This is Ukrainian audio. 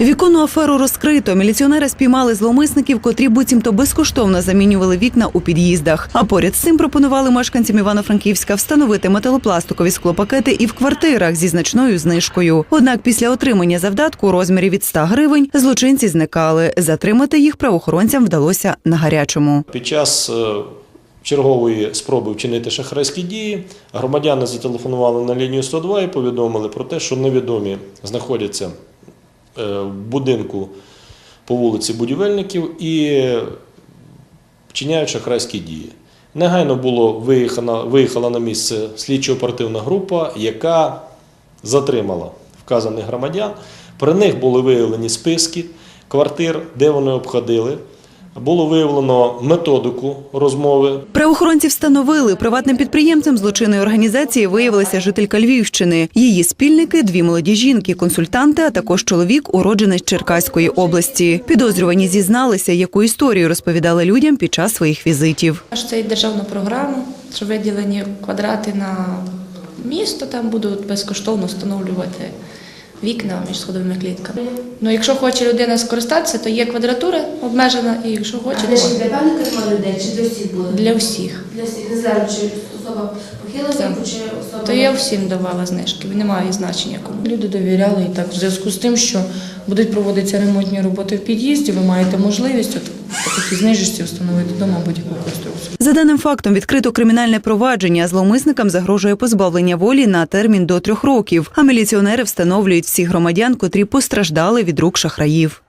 Віконну аферу розкрито. Міліціонери спіймали зловмисників, котрі буцімто безкоштовно замінювали вікна у під'їздах. А поряд з цим пропонували мешканцям Івано-Франківська встановити металопластикові склопакети і в квартирах зі значною знижкою. Однак після отримання завдатку у розмірі від 100 гривень злочинці зникали. Затримати їх правоохоронцям вдалося на гарячому. Під час е, чергової спроби вчинити шахрайські дії громадяни зателефонували на лінію 102 і повідомили про те, що невідомі знаходяться будинку по вулиці Будівельників і вчиняють шахрайські дії. Негайно було виїхана, виїхала на місце слідчо-оперативна група, яка затримала вказаних громадян. При них були виявлені списки квартир, де вони обходили. Було виявлено методику розмови. Правоохоронці встановили приватним підприємцем злочинної організації виявилася жителька Львівщини. Її спільники дві молоді жінки, консультанти, а також чоловік, уродженець Черкаської області. Підозрювані зізналися, яку історію розповідали людям під час своїх візитів. Це і державну програму, що виділені квадрати на місто, там будуть безкоштовно встановлювати вікна між сходовими клітками. Ну, якщо хоче людина скористатися, то є квадратура обмежена, і якщо хоче, А для певних категорій людей чи для всіх буде? для всіх. Для всіх. Не знаю, чи особа похила віку, чи особа... То я всім давала знижки, немає значення кому. Люди довіряли і так в зв'язку з тим, що будуть проводитися ремонтні роботи в під'їзді, ви маєте можливість от по такій знижці встановити вдома будь-яку конструкцію. За даним фактом відкрито кримінальне провадження. Зловмисникам загрожує позбавлення волі на термін до трьох років. А міліціонери встановлюють всіх громадян, котрі постраждали від рук шахраїв.